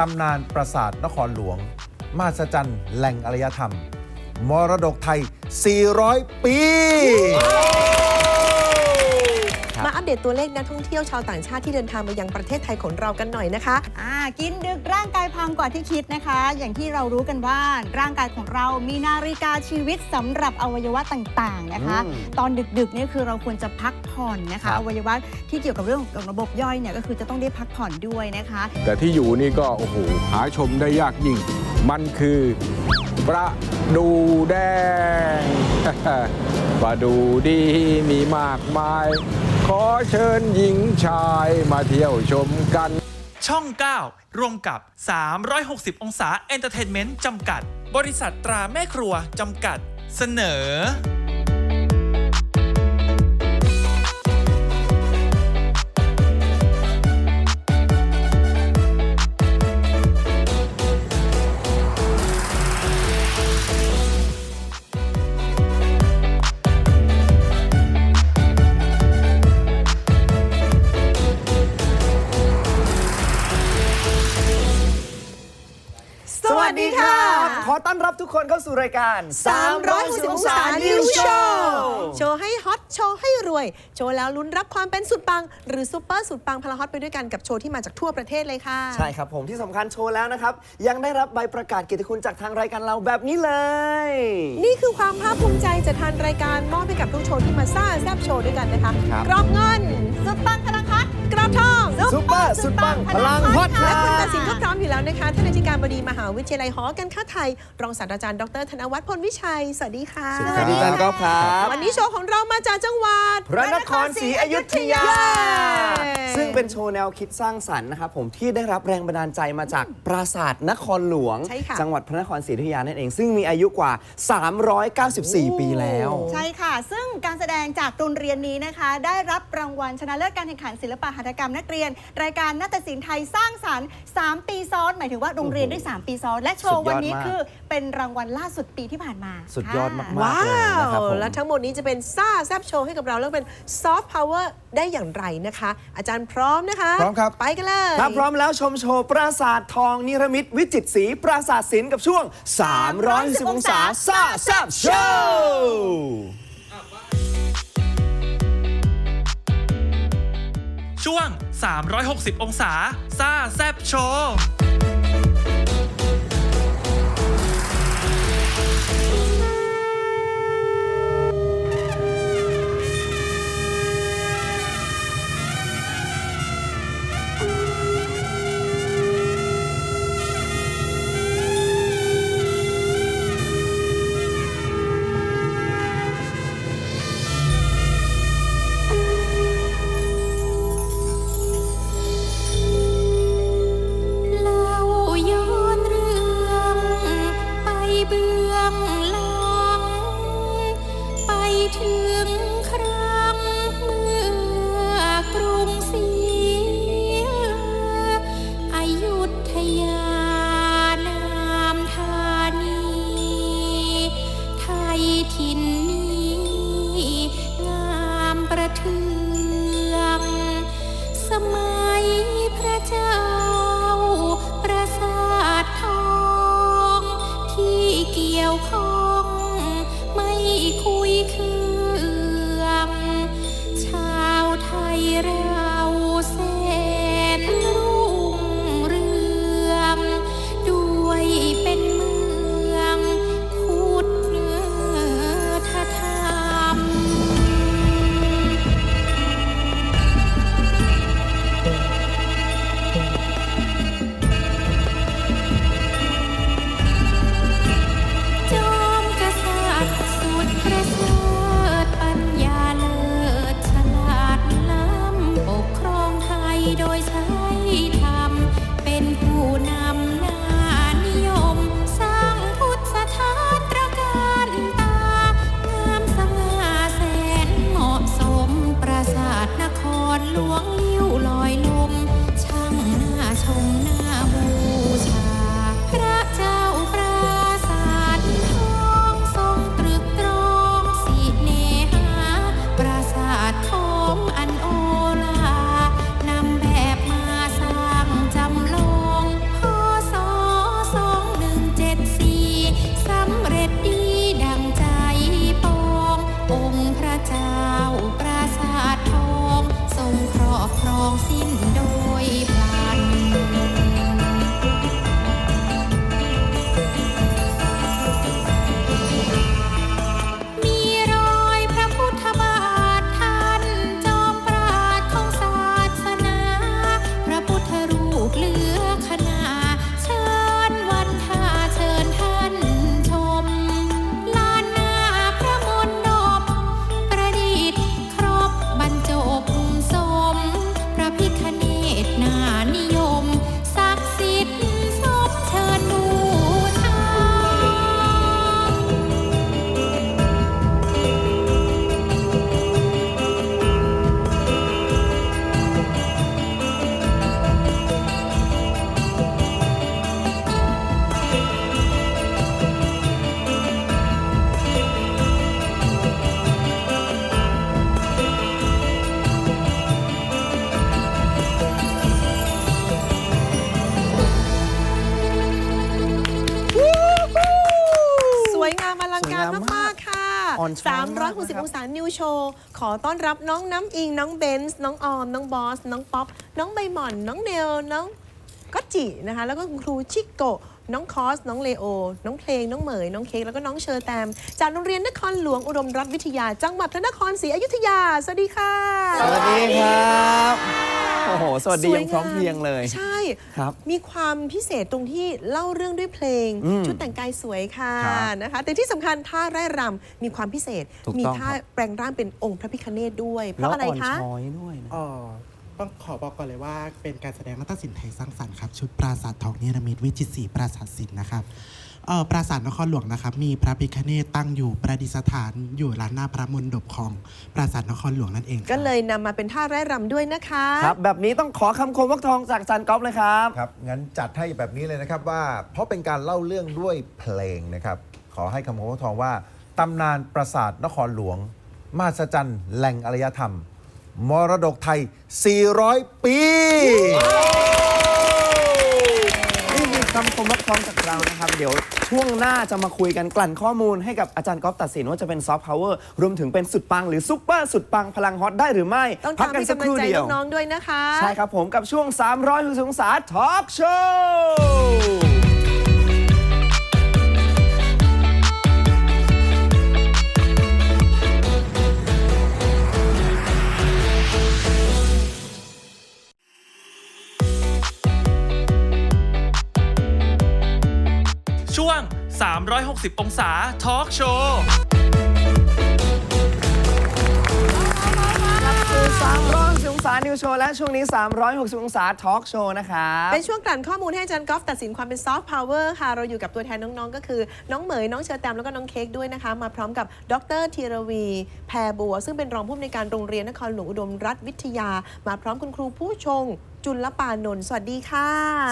ตำนานปราสาทนครหลวงมหัศจรรย์แหล่งอารยธรรม มรดกไทย 400 ปี อัปเดตตัวเลขนักท่องเที่ยวชาวต่างชาติที่เดินทางมายังประเทศไทยของเรากันหน่อยนะคะอ่ากินดึกร่างกายพังกว่าที่คิดนะคะ อย่างที่เรารู้กันว่าร่างกายของเรามีนาฬิกาชีวิตสำหรับอวัยวะต่างๆนะคะอืมตอนดึกๆเนี่ยคือเราควรจะพักผ่อนนะครัคะบอวัยวะที่เกี่ยวกับเรื่องของระบบย่อยเนี่ยก็คือจะต้องได้พักผ่อนด้วยนะคะ แต่ที่อยู่นี่ก็โอ้โหหาชมได้ยากยิ่ง มันคือประดูแดงประดูดีมีมากมาย ขอเชิญหญิงชายมาเที่ยวชมกัน ช่อง 9 ร่วมกับ 360 องศาเอนเตอร์เทนเมนต์จำกัด บริษัทตราแม่ครัวจำกัด เสนอ ต้อนรับทุกคนเข้าสู่รายการ360องศา New Show โชว์ให้ฮอต โชว์ให้รวย โชว์แล้วลุ้นรับความเป็นสุดปัง หรือซูเปอร์สุดปังพลาฮอตไปด้วยกันกับโชว์ที่มาจากทั่วประเทศเลยค่ะ ใช่ครับผมที่สำคัญโชว์แล้วนะครับ ยังได้รับใบประกาศเกียรติคุณจากทางรายการเราแบบนี้เลย นี่คือความภาคภูมิใจจากทางรายการมอบให้กับทุกโชว์ที่มาซ่าแซบโชว์ด้วยกันนะคะครับ กรอบเงินสุดปังพลังคัดกรอบ ทองซุปเปอร์สุดปังพลังฮอตคและรับคุณตัดสินก็พร้อมอยู่แล้วนะคะท่านอธิการบดีมหาวิทยาลัยหอการค้าไทย รองศาสตราจารย์ดรธนวัฒน์พลวิชัย สวัสดีค่ะสวัสดีครับก๊อฟครับวันนี้โชว์ของเรามาจากจังหวัด พระนครศรีอยุธยาเย้ซึ่งเป็นโชว์แนวคิดสร้างสรรค์นะครับผมที่ได้รับแรงบันดาลใจมาจากปราสาทนครหลวงใช่ค่ะจังหวัดพระนครศรีอยุธยานั่นเอง ซึ่งมีอายุกว่า 394 ปีแล้ว ใช่ค่ะ ซึ่งการแสดงจากโรงเรียนนี้นะคะ ได้รับรางวัลชนะเลิศการแข่งขันศิลปะหัตถกรรมนักเรียน รายการนาฏศิลป์ไทยสร้างสรรค์ 3 ปีซ้อน หมายถึงว่าโรงเรียนได้ 3 ปีซ้อน และโชว์วันนี้สุดยอดมากคือเป็นรางวัลล่าสุดปีที่ผ่านมาสุดยอดมากๆว้าเลยนะครับว ผม และทั้งหมดนี้จะเป็นซ่าแซบโชว์ให้กับเรา แล้วเป็นซอฟต์พาวเวอร์ได้อย่างไรนะคะ อาจารย์พร้อมนะคะพร้อมครับ ไปกันเลย ถ้าพร้อมแล้วชมโชว์ปราสาททองนิรมิตวิจิตรศรีปราสาทศิลป์กับช่วง310องศาซ่าแซบโชว์ ช่วง 360 องศา ซ่าแซบโชว์ ไอ่อนช้อยมากนะครับ 360 องศานิวโชว์ขอต้อนรับน้องน้ำอิง น้องเบนซ์ น้องออม น้องบอส น้องป๊อป น้องใบหม่อน น้องเนล น้องก็จินะคะ แล้วก็คุณครูชิโกะ น้องคอส น้องเลโอ น้องเพลง น้องเหมย น้องเค้กแล้วก็น้องเชอร์แตม จากโรงเรียนนครหลวงอุดมรัฐวิทยา จังหวัดพระนครศรีอยุธยา สวัสดีค่ะ สวัสดีครับโอ้โหสวัสดียังพร้อมเพรียงเลย ใช่ ครับ มีความพิเศษตรงที่เล่าเรื่องด้วยเพลง อืมชุดแต่งกายสวยค่ะครับนะคะ แต่ที่สำคัญท่าไร่รำมีความพิเศษ ถูกมีต้องท่าครับ แปลงร่างเป็นองค์พระพิคเนตด้วย เพแล้วราะอะไรอ่อนคะช้อยด้วยนะเอ่อ ต้องขอบอกก่อนเลยว่า เป็นการแสดงนาฏศิลป์ไทยสร้างสรรค์ครับชุดปราสาททองเนรมิตวิจิตรศรีปราสาทศิลป์นะครับเอ่อปราสาทนครหลวงนะครับ มีพระพิฆเนศตั้งอยู่ประดิษฐานอยู่ลานหน้าพระมณฑปของปราสาทนครหลวงนั่นเองครับก็เลยนำมาเป็นท่าไร่รำด้วยนะคะครับแบบนี้ต้องขอคำคมวักทองจากอาจันก๊อฟเลยครับครับงั้นจัดให้แบบนี้เลยนะครับว่า เพราะเป็นการเล่าเรื่องด้วยเพลงนะครับ ขอให้คำคมทองว่าตำนานปราสาทนครหลวง มาสจันแหล่งอารยธรรม มรดกไทย 400 ปี นี่คือคำคมวักทองจากเรานะครับ เดี๋ยวช่วงหน้าจะมาคุยกันกลั่นข้อมูลให้กับอาจารย์ก๊อฟตัดสินว่าจะเป็นซอฟต์พาวเวอร์รวมถึงเป็นสุดปังหรือซุปเปอร์สุดปังพลังฮอตได้หรือไม่ ต้องพัตามกันให้สักกำคลังรู่ใจเดียว น้องๆด้วยนะคะ ใช่ครับผมกับช่วง 360องศาทอล์กโชว์ 360 องศาทอล์กโชว์คือ360องศานิวโชว์และช่วงนี้ 360 องศาทอล์กโชว์นะครับเป็นช่วงกลั่นข้อมูลให้อาจารย์กอล์ฟตัดสินความเป็นซอฟต์พาวเวอร์ค่ะ เราอยู่กับตัวแทนน้อง ๆ ก็คือ น้องเหมย น้องเชอร์แตมแล้วก็น้องเค้กด้วยนะคะ มาพร้อมกับดรธีรวี แพรบัว ซึ่งเป็นรองผู้อำนวยการโรงเรียนนครหลวงอุดมรัฐวิทยา มาพร้อมคุณครูผู้ชง จุลปานนท์สวัสดีค่ะ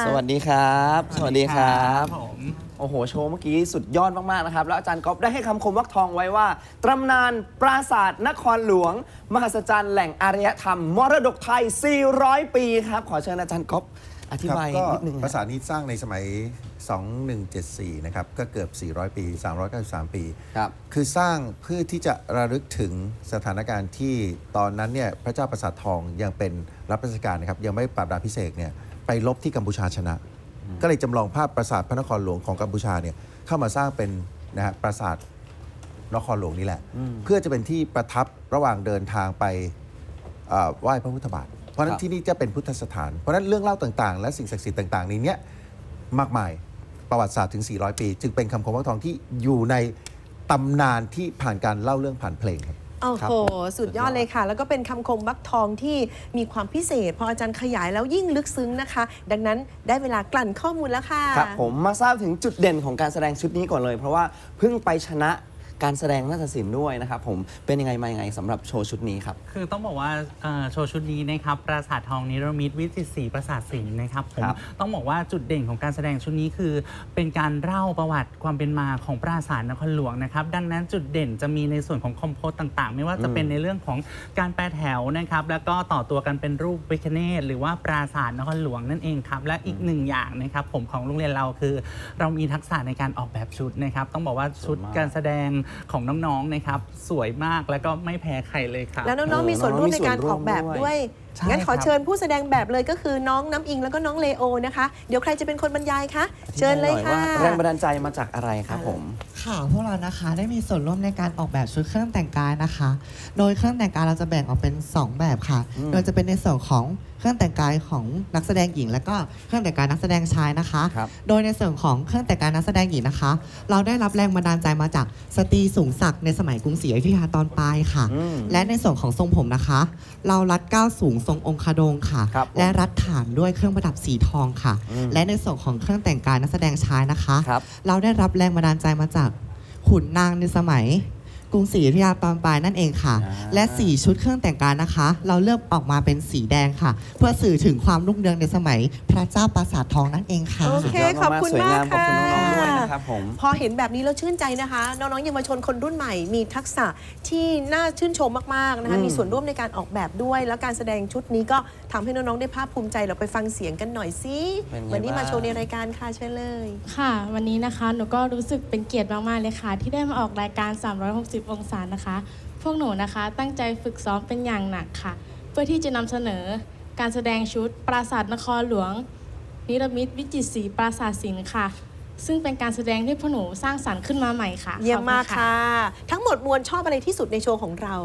สวัสดีครับ สวัสดีครับ โอ้โห โชว์เมื่อกี้สุดยอดมาก ๆ นะครับ แล้วอาจารย์ก๊อฟได้ให้คำคมวักทองไว้ว่าตำนานปราสาทนครหลวง มหัศจรรย์แหล่งอารยธรรม มรดกไทย 400 ปีครับ ขอเชิญอาจารย์ก๊อฟอธิครับบายก็นิดนึงปราสาทนี้สร้างในสมัย 2174 นะครับ ก็เกือบ 400 ปี 393 ปีครับ คือสร้างเพื่อที่จะระลึกถึงสถานการณ์ที่ตอนนั้นเนี่ยพระเจ้าประสาททองยังเป็นรับราชการนะครับ ยังไม่ปราบดาพิเศษกเนี่ยไปลบที่กัมพูชาชนะ ก็เลยจำลองภาพปราสาทพระนครหลวงของกัมพูชาเนี่ยเข้ามาสร้างเป็นนะฮะปราสาทนครหลวงนี่แหละ เพื่อจะเป็นที่ประทับระหว่างเดินทางไปเอ่อไหว้พระพุทธบาท เพราะฉะนั้ครันบ ที่นี่จะเป็นพุทธสถาน เพราะฉะนั้นเรื่องเล่าต่างๆ และสิ่งศักดิ์สิทธิ์ต่างๆในเนี้ยมากมายประวัติศาสตร์ถึง 400 ปี จึงเป็นคำคมวักทองที่อยู่ในตำนานที่ผ่านการเล่าเรื่องผ่านเพลงครับ โอ้ครับโห ผมสุดยอดเลยค่ะ แล้วก็เป็นคำคมบักทองที่มีความพิเศษ พออาจารย์ขยายแล้วยิ่งลึกซึ้งนะคะ ดังนั้นได้เวลากลั่นข้อมูลแล้วค่ะ ครับผมมาทราบถึงจุดเด่นของการแสดงชุดนี้ก่อนเลย เพราะว่าเพิ่งไปชนะ การแสดงนาฏศิลป์ด้วยนะครับผมเป็นยังไงมายังไงสำหรับโชว์ชุดนี้ครับ คือต้องบอกว่าเอ่อโชว์ชุดนี้นะครับปราสาททองนิรมิตวิจิตรศรีปราสาทศิลป์นะครับผมครับต้องบอกว่าจุดเด่นของการแสดงชุดนี้คือ เป็นการเล่าประวัติความเป็นมาของปราสาทนครหลวงนะครับดังนั้นจุดเด่นจะมีในส่วนของคอมโพสต่างๆ ไม่ว่าจะเป็นในเรื่องของการแปรแถวนะครับแล้วก็ต่อตัวกันเป็นรูปวิคเนตหรือว่าปราสาทนครหลวงนั่นเองครับและอีกหนึ่งอย่างนะครับผมของโรงเรียนเราคือ เรามีทักษะในการออกแบบชุดนะครับต้องบอกว่าชุดสวยมาก การแสดงของน้องๆนะครับ สวยมากแล้วก็ไม่แพ้ใครเลยครับ แล้วน้องเออๆมีส่วนร่วมในการน้องๆมีส่วนร่อวมอกแบบด้วยด้วย ใช่งั้นขอครับ เชิญผู้แสดงแบบเลยก็คือน้องน้ำอิงแล้วก็น้องเลโอนะคะ เดี๋ยวใครจะเป็นคนบรรยายคะเชิญเลยค่ะอธิบายหน่อยว่าแรงบันดาลใจมาจากอะไรครับผม ค่ะพวกเรานะคะได้มีส่วนร่วมในการออกแบบชุดเครื่องแต่งกายนะคะ โดยเครื่องแต่งกายเราจะแบ่งออกเป็น 2 แบบค่ะ อืม โดยจะเป็นในส่วนของ เครื่องแต่งกายของนักแสดงหญิง และก็เครื่องแต่งกายนักแสดงชายนะคะ ครับ โดยในส่วนของเครื่องแต่งกายนักแสดงหญิงนะคะ เราได้รับแรงบันดาลใจมาจากสตรีสูงศักดิ์ในสมัยกรุงศรีอยุธยาตอนปลายค่ะ อืม และในส่วนของทรงผมนะคะ เรารัดก้าวสูงทรงองคาดงค่ะ ครับผมและรัดฐานด้วยเครื่องประดับสีทองค่ะ อืม และในส่วนของเครื่องแต่งกายนักแสดงชายนะคะ ครับ เราได้รับแรงบันดาลใจมาจากขุนนางในสมัย กรุงศรีอยุธยาตอนปลายนั่นเองค่ะ อ่า และสีชุดเครื่องแต่งกายนะคะ เราเลือกออกมาเป็นสีแดงค่ะ เพื่อสื่อถึงความรุ่งเรืองในสมัยพระเจ้าปราสาททองนั่นเองค่ะ โอสุดเคยอดขอบมากคุณๆสวยงามมากขอบคุณน้องๆด้วยค่ะ นะครับผม พอเห็นแบบนี้แล้วชื่นใจนะคะ น้องๆเยาวชนคนรุ่นใหม่มีทักษะที่น่าชื่นชมมากๆนะคะอืมมีส่วนร่วมในการออกแบบด้วย แล้วการแสดงชุดนี้ก็ทำให้น้องๆได้ภาคภูมิใจเราไปฟังเสียงกันหน่อยสิเป็นไงวันนี้มาบ้าง โชว์ในรายการค่ะเชิญเลย ค่ะ วันนี้นะคะ หนูก็รู้สึกเป็นเกียรติมาก ๆ เลยค่ะ ที่ได้มาออกรายการ 360องศานะคะ พวกหนูนะคะตั้งใจฝึกซ้อมเป็นอย่างหนักค่ะ เพื่อที่จะนำเสนอการแสดงชุดปราสาทนครหลวง นิรมิตวิจิตรศรีปราสาทศิลป์ค่ะ ซึ่งเป็นการแสดงที่พวกหนูสร้างสรรค์ขึ้นมาใหม่ค่ะเยี่ยมมากขอบณ ค่ะ ทั้งหมดมวลชอบอะไรที่สุดในโชว์ของเรา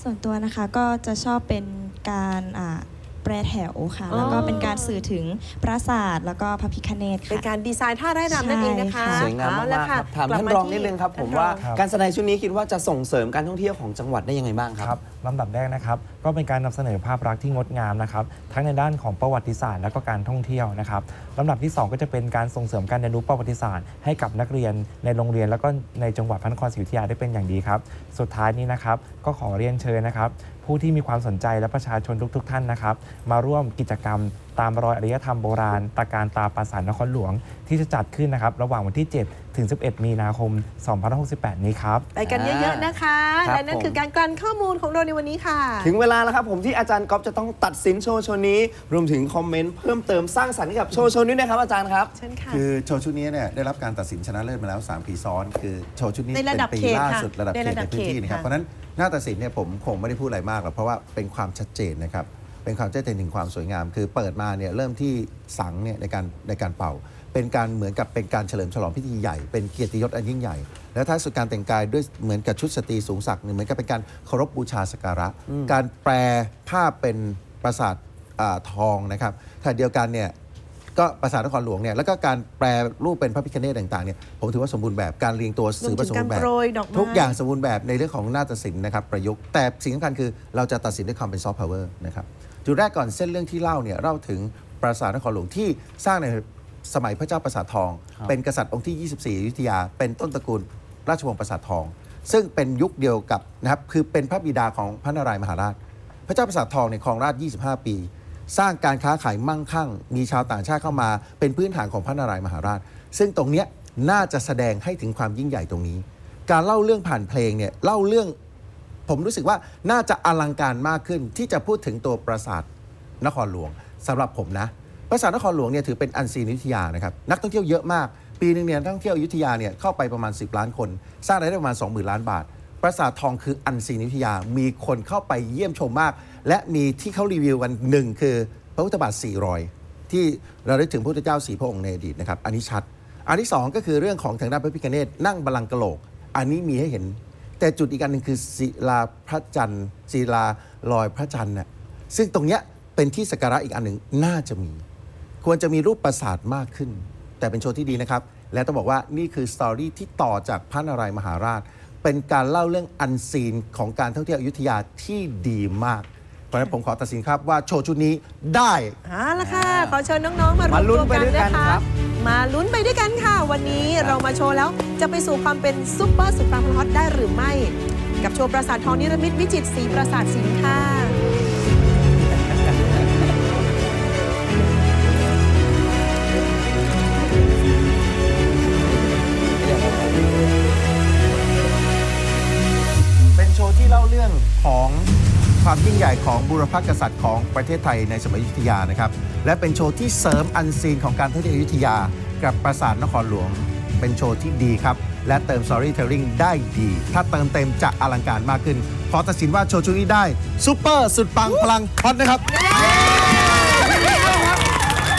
ส่วนตัวนะคะก็จะชอบเป็นการอ่า แปรแถวค่ะอ๋อแล้วก็เป็นการสื่อถึงปราสาทแล้วก็พระพิคเนตเป็นค่ะ การดีไซน์ท่าไร่รำนั่นเองนะคะใช่ค่ะสวยงามเอมาละกๆครับถามกลับท่านมรองที่นิดนึงครับ ผมท่นว่าอง การแสดงชุดนี้คิดว่าจะส่งเสริมการท่องเที่ยวของจังหวัดได้ยังไงบ้างคครัรับ บ ลำดับแรกนะครับก็เป็นการนำเสนอภาพลักษณ์ที่งดงามนะครับทั้งในด้านของประวัติศาสตร์และก็การท่องเที่ยวนะครับลำดับที่ 2 ก็จะเป็นการส่งเสริมการเรียนรู้ประวัติศาสตร์ให้กับนักเรียนในโรงเรียน แล้วก็ในจังหวัดพระนครศรีอยุธยาได้เป็นอย่างดีครับ สุดท้ายนี้นะครับก็ขอเรียนเชิญนะครับ ผู้ที่มีความสนใจและประชาชนทุก ๆ ท่านนะครับ มาร่วมกิจกรรมตามรอยอารยธรรมโบราณตาการตาปราสาทนครหลวง ที่จะจัดขึ้นนะครับ ระหว่างวันที่ 7 ถึง 11 มีนาคม 2568 นี้ครับ ไปกันเยอะๆนะคะ ครับและนั่นผม คือการกลั่นข้อมูลของเราในวันนี้ค่ะ ถึงเวลาแล้วครับผมที่อาจารย์ก๊อฟจะต้องตัดสินโชว์โชว์นี้ รวมถึงคอมเมนต์เพิ่มเติมสร้างสรรค์ให้กับโชว์โชว์นี้นะครับอาจารย์ครับ เชิญค่ะ คือโชว์ชุดนี้เนี่ยได้รับการตัดสินชนะเลิศมาแล้ว 3 ปีซ้อน คือโชว์ชุดนี้ในเป็ระดับนปีเขตล่าค่ะสุดระดับในเขตระดัในบพื้นที่เขตนะครับค่ะ เพราะฉะนั้นหน้าตัดสินเนี่ยผมคงไม่ได้พูดอะไรมากหรอกเพราะว่าเป็นความชัดเจนนะครับ เป็นความชัดเจนถึงความสวยงาม คือเปิดมาเนี่ยเริ่มที่สังเนี่ยในการในการเป่า เป็นการเหมือนกับเป็นการเฉลิมฉลองพิธีใหญ่ เป็นเกียรติยศอันยิ่งใหญ่ แล้วท้ายสุดการแต่งกายด้วยเหมือนกับชุดสตรีสูงศักดิ์เนี่ยเหมือนกับเป็นการเคารพบูชาสักการะ การแปลภาพเป็นปราสาทอ่าทองนะครับขณะเดียวกันเนี่ยก็ปราสาทนครหลวงเนี่ยแล้วก็การแปลรูปเป็นพระพิคเนตต่างๆเนี่ยผมถือว่าสมบูรณ์แบบการเรียงตัวสื่อว่าสมบูรณ์แบบรวมถึงการโปรยดอกไม้ทุกอย่างสมบูรณ์แบบในเรื่องของนาฏศิลป์นะครับประยุกต์แต่สิ่งสำคัญคือเราจะตัดสินด้วยความเป็นซอฟต์พาวเวอร์นะครับ จุดแรกก่อนเส้นเรื่องที่เล่าเนี่ยเล่าถึงปราสาทนครหลวงที่สร้างในสมัยพระเจ้าปราสาททอง เป็นกษัตริย์องค์ที่ 24อยุธยา เป็นต้นตระกูลราชวงศ์ปราสาททอง ซึ่งเป็นยุคเดียวกับนะครับคือเป็นพระบิดาของพระนารายณ์มหาราช พระเจ้าปราสาททองในยครองราช 25 ปี สร้างการค้าขายมั่งคั่ง มีชาวต่างชาติเข้ามา เป็นพื้นฐานของพระนารายณ์มหาราช ซึ่งตรงเนี้ยน่าจะแสดงให้ถึงความยิ่งใหญ่ตรงนี้ การเล่าเรื่องผ่านเพลงเนี่ยเล่าเรื่อง ผมรู้สึกว่าน่าจะอลังการมากขึ้นที่จะพูดถึงตัวปราสาทนครหลวงสำหรับผมนะปราสาทนครหลวงเนี่ยถือเป็นอันซีนอยุธยานะครับนักท่องเที่ยวเยอะมาก ปีหนึ่งเนี่ยนักท่องเที่ยวอยุธยาเนี่ยเข้าไปประมาณ 10 ล้านคน สร้างรายได้ประมาณ 20,000 ล้านบาทปราสาททองคืออันซีนอยุธยา มีคนเข้าไปเยี่ยมชมมาก และมีที่เขารีวิวกันหนึ่งคือพระพุทธบาทสี่รอยที่เราได้ถึงพระพุทธเจ้าสี่พระองค์ในอดีตนะครับอันนี้ชัด อันที่สองก็คือเรื่องของทางด้านพระพิฆเนศนั่งบัลลังก์กะโหลก อันนี้มีให้เห็น แต่จุดอีกอันหนึ่งคือศิลาพระจันทร์ศิลาลอยพระจันทร์น่ะซึ่งตรงเนี้ยเป็นที่สักการะอีกอันหนึ่งน่าจะมี ควรจะมีรูปปราสาทมากขึ้น แต่เป็นโชว์ที่ดีนะครับ และต้องบอกว่านี่คือสตอรี่ที่ต่อจากพระนารายณ์มหาราช เป็นการเล่าเรื่องอันซีนของการท่องเที่ยวอยุธยาที่ดีมาก เพราะฉะนั้นผมขอตัดสินครับว่าโชว์ชุดนี้ได้เอาละค่ะ ขอเชิญน้องๆ มารวมามลุ้ตันวไปกันด้วยกันะนคะครับมาลุ้นไปด้วยกันค่ะ วันนี้เรามาโชว์แล้ว จะไปสู่ความเป็นซุปเปอร์สุดปังฮอตได้หรือไม่ กับโชว์ปราสาททองนิรมิตวิจิตรศรีปราสาทสินค่ะเป็นโชว์ที่เล่าเรื่องของความยิ่งใหญ่ของบูรพกษัตริย์ของประเทศไทยในสมัยอยุธยานะครับ และเป็นโชว์ที่เสริมอันซีนของการท่องเที่ยวอยุธยา กับปราสาทนครหลวง เป็นโชว์ที่ดีครับ และเติม storytelling ได้ดี ถ้าเติมเต็มจะอลังการมากขึ้น ขอตัดสินว่าโชว์ชุดนี้ได้ซูเปอร์สุดปังพลังฮอตนะครับ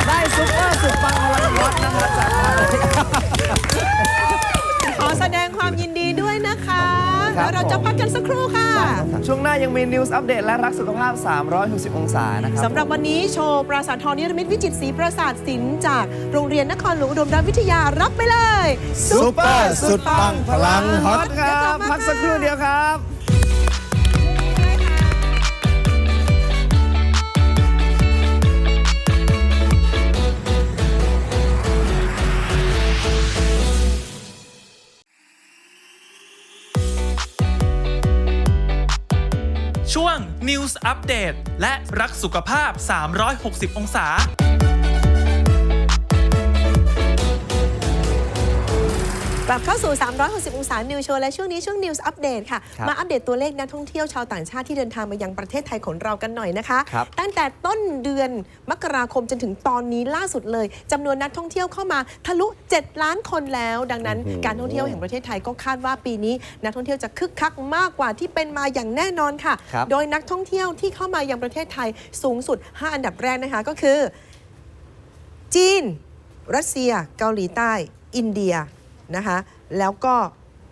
ได้ซุปเปอร์สุดปังพลังวัดนะครับ แล้บวเราจะพักกันสักครู่ค่ะ ช่วงหน้ายังมีนิวส์อัปเดตและรักสุขภาพ 360 องศานะครับสำหรับวันนี้โชว์ปราสาททองนิรมิตวิจิตรศรีปราสาทศิลป์จากโรงเรียนนครหลวงอุดมรัตนวิทยารับไปเลยซุปเปอร์สุดปังพลังฮอตครับพักสักครู่เดียวครับ ช่วง News Update และรักสุขภาพ 360 องศา กลับเข้าสู่ 360 องศา นิวโชว์ และช่วงนี้ช่วง News Update ค่ะครับมาอัปเดตตัวเลขนักท่องเที่ยวชาวต่างชาติที่เดินทางมายังประเทศไทยของเรากันหน่อยนะคะครับตั้งแต่ต้นเดือนมกราคมจนถึงตอนนี้ล่าสุดเลยจำนวนนักท่องเที่ยวเข้ามาทะลุ 7 ล้านคนแล้ว ดังนั้นการท่องเที่ยวแห่งประเทศไทยก็คาดว่าปีนี้ นักท่องเที่ยวจะคึกคักมากกว่าที่เป็นมาอย่างแน่นอนค่ะครับโดยนักท่องเที่ยวที่เข้ามายังประเทศไทยสูงสุด 5 อันดับแรกนะคะก็คือ จีน รัสเซีย เกาหลีใต้ อินเดีย นะคะแล้วก็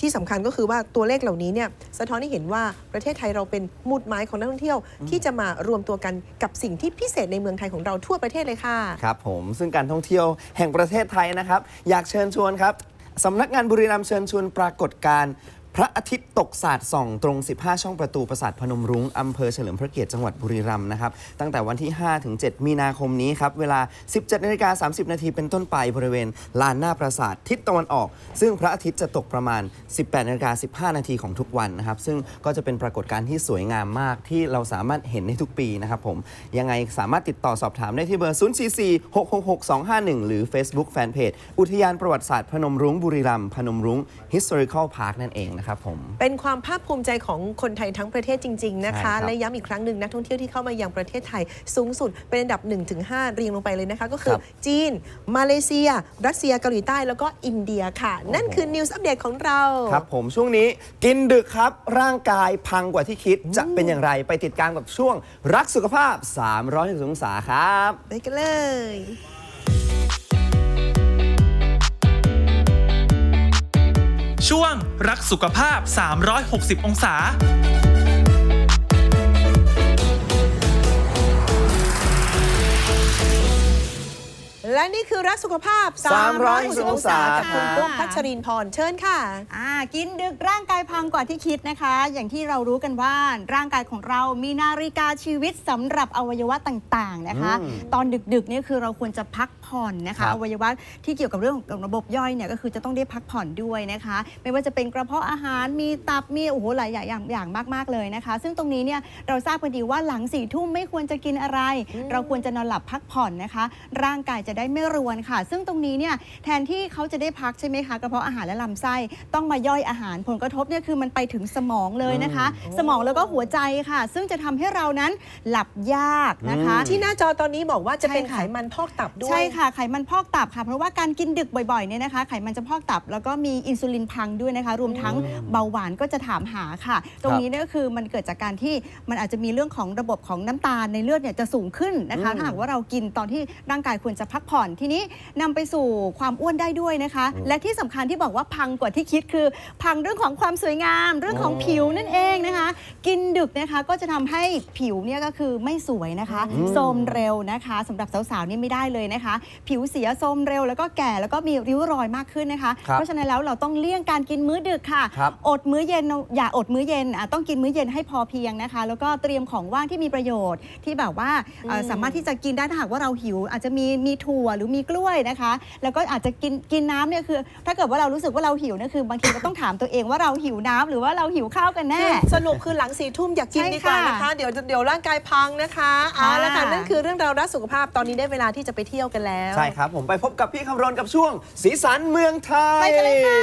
ที่สำคัญก็คือว่าตัวเลขเหล่านี้เนี่ยสะท้อนให้เห็นว่าประเทศไทยเราเป็นหมุดหมายของนักท่องเที่ยว ที่จะมารวมตัวกันกับสิ่งที่พิเศษในเมืองไทยของเราทั่วประเทศเลยค่ะครับผมซึ่งการท่องเที่ยวแห่งประเทศไทยนะครับ อยากเชิญชวนครับสำนักงานบุรีรัมย์เชิญชวนปรากฏการณ์ พระอาทิตย์ตกสาดส่องตรง 15 ช่องประตูปราสาทพนมรุ้งอำเภอเฉลิมพระเกียรติจังหวัดบุรีรัมย์นะครับ ตั้งแต่วันที่ 5 ถึง 7 มีนาคมนี้ครับ เวลา 17นาฬิกา30 นาทีเป็นต้นไปบริเวณลานหน้าปราสาททิศตะวันออก ซึ่งพระอาทิตย์จะตกประมาณ 18นาฬิกา15 นาทีของทุกวันนะครับ ซึ่งก็จะเป็นปรากฏการณ์ที่สวยงามมากที่เราสามารถเห็นในทุกปีนะครับผม ยังไงสามารถติดต่อสอบถามได้ที่เบอร์ 044 666 251 หรือ Facebook Fanpage อุทยานประวัติศาสตร์พนมรุ้งบุรีรัมย์พนมรุ้ง Historical Park นั่นเองนะครับผม เป็นความภาคภูมิใจของคนไทยทั้งประเทศจริง ๆ นะคะ ใช่ครับ และย้ำอีกครั้งหนึ่งนักท่องเที่ยวที่เข้ามายังประเทศไทยสูงสุดเป็นอันดับ 1-5 เรียงลงไปเลยนะคะ ก็คือครับจีน มาเลเซีย รัสเซียเกาหลีใต้แล้วก็อินเดียค่ะ นั่นคือ News อัปเดตของเรา ครับผมช่วงนี้กินดึกครับร่างกายพังกว่าที่คิดจะเป็นอย่างไรไปติดตามกับช่วงรักสุขภาพ 360องศาครับ ไปกันเลย ช่วงรักสุขภาพ 360 องศา และนี่คือรักสุขภาพ360องศากับคุณค่ะตุ้มพัชรินพรเชิญค่ะ อ่ากินดึกร่างกายพังกว่าที่คิดนะคะ อย่างที่เรารู้กันว่าร่างกายของเรามีนาฬิกาชีวิตสำหรับอวัยวะต่างๆนะคะอืมตอนดึกๆเนี่ยคือเราควรจะพักผ่อนนะครัคะบอวัยวะที่เกี่ยวกับเรื่องของระบบย่อยเนี่ยก็คือจะต้องได้พักผ่อนด้วยนะคะ ไม่ว่าจะเป็นกระเพาะอาหารมีตับมีโอ้โหหลายอย่างอย่างอย่างมาก ๆ เลยนะคะ ซึ่งตรงนี้เนี่ยเราทราบกันดีว่าหลังสี่ทุ่มไม่ควรจะกินอะไร เราควรจะนอนหลับพักผ่อนนะคะ ร่างกายจะได้ไม่รวนค่ะ ซึ่งตรงนี้เนี่ยแทนที่เขาจะได้พักใช่ไหมคะกระเพาะอาหารและลำไส้ต้องมาย่อยอาหารผลกระทบเนี่ยคือมันไปถึงสมองเลยนะคะ สมองแล้วก็หัวใจค่ะ ซึ่งจะทำให้เรานั้นหลับยากนะคะ ที่หน้าจอตอนนี้บอกว่าจะเป็นใช่ไขค่ะมันพอกตับด้วยใช่ค่ะ ไขมันพอกตับค่ะ เพราะว่าการกินดึกบ่อยๆเนี่ยนะคะ ไขมันจะพอกตับ แล้วก็มีอินซูลินพังด้วยนะคะ รวมทั้งเบาหวานก็จะถามหาค่ะ ตรงนี้เนี่ยก็คือมันเกิดจากการที่มันอาจจะมีเรื่องของระบบของน้ำตาลในเลือดเนี่ยจะสูงขึ้นนะคะอืมถ้าหากว่าเรากินตอนที่ร่างกายควรจะพักผ่อน ทีนี้นำไปสู่ความอ้วนได้ด้วยนะคะ และที่สำคัญที่บอกว่าพังกว่าที่คิดคือ พังเรื่องของความสวยงาม เรื่องของผิวนั่นเองนะคะ กินดึกนะคะก็จะทำให้ผิวเนี่ยก็คือไม่สวยนะคะโทรมเร็วนะคะสำหรับสาวๆนี่ไม่ได้เลยนะคะผิวเสียโทรมเร็วแล้วก็แก่แล้วก็มีริ้วรอยมากขึ้นนะคะ ครับเพราะฉะนั้นแล้วเราต้องเลี่ยงการกินมื้อดึกค่ะ ครับอดมื้อเย็นอย่าอดมื้อเย็นอะต้องกินมื้อเย็นให้พอเพียงนะคะ แล้วก็เตรียมของว่างที่มีประโยชน์ที่แบบว่าเอ่ออืมสามารถที่จะกินได้ถ้าหากว่าเราหิว อาจจะมีมีถั่วหรือมีกล้วยนะคะ แล้วก็อาจจะกินกินน้ำเนี่ยคือ ถ้าเกิดว่าเรารู้สึกว่าเราหิวเนี่ยคือบางทีเราต้องถามตัวเองว่าเราหิวน้ำหรือว่าเราหิวข้าวกันแน่คือสรุปคือหลังสี่ทุ่มอยากกินใช่ดีกว่าค่ะนะคะ เดี๋ยวเดี๋ยวร่างกายพังนะคะเอาละค่ะค่ะนั่นคือเรื่องราวรักสุขภาพตอนนี้ได้เวลาที่จะไปเที่ยวกันแล้วใช่ครับ ผมไปพบกับพี่คำรณกับช่วง สีสันเมืองไทย ไปกันเลยค่ะ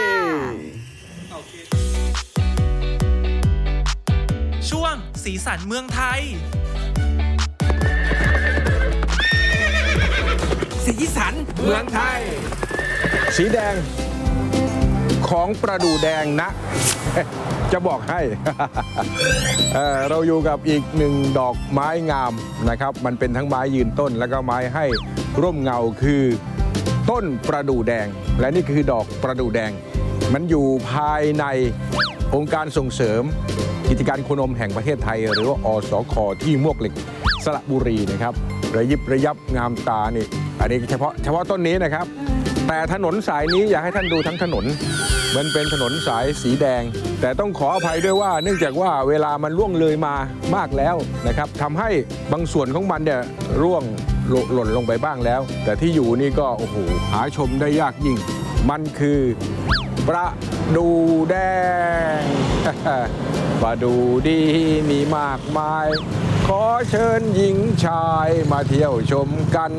ช่วงสีสันเมืองไทย สีสันเมืองไทย สีแดงของประดูแดงนะ จะบอกให้ เอ่อเราอยู่กับอีกหนึ่งดอกไม้งามนะครับ มันเป็นทั้งไม้ยืนต้นแล้วก็ไม้ให้ ร่มเงาคือต้นประดูแดง และนี่คือดอกประดูแดง มันอยู่ภายในองค์การส่งเสริมกิจการโคนมแห่งประเทศไทย หรือว่าอสคที่มวกเหล็กสระบุรีนะครับระยิบระยับงามตานี่อันนี้เฉพาะเฉพาะต้นนี้นะครับ แต่ถนนสายนี้อยากให้ท่านดูทั้งถนน มันเป็นถนนสายสีแดง แต่ต้องขออภัยด้วยว่า เนื่องจากว่าเวลามันล่วงเลยมามากแล้วนะครับทำให้บางส่วนของมันเนี่ยร่วง หล่นหล่นลงไปบ้างแล้ว แต่ที่อยู่นี่ก็โอ้โหหาชมได้ยากยิ่ง มันคือประดูแดง ประดูดีมีมากมาย ขอเชิญหญิงชายมาเที่ยวชมกัน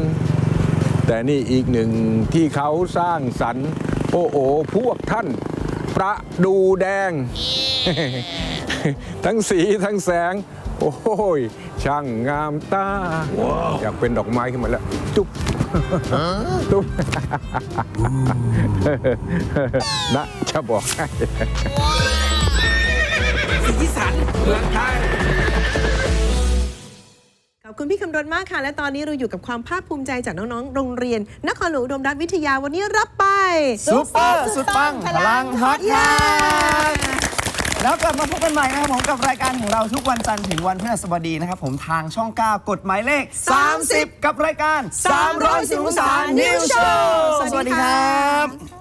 แต่นี่อีกหนึ่งที่เขาสร้างสรรค์ โอ้โอพวกท่าน ประดูแดง ทั้งสีทั้งแสง โอ้ยช่างงามตา อยากเป็นดอกไม้ขึ้นมาแล้ว จุ๊บจุ๊บนะจะบอกให้สีสันเมืองไทยขอบคุณพี่คำรณมากค่ะ และตอนนี้เราอยู่กับความภาคภูมิใจจากน้อง ๆ โรงเรียน นครหลวงอุดมรัฐวิทยาวันนี้รับไป ซุปเปอร์สุดปังพลังฮอตครับ แล้วกลับมาพบกันใหม่นะครับผมกับรายการของเราทุกวันจันทร์ถึงวันพฤหัสบดีนะครับผมทางช่อง 9 กฎหมายเลข 30 กับรายการ310องศา New Show สวัสดีครับ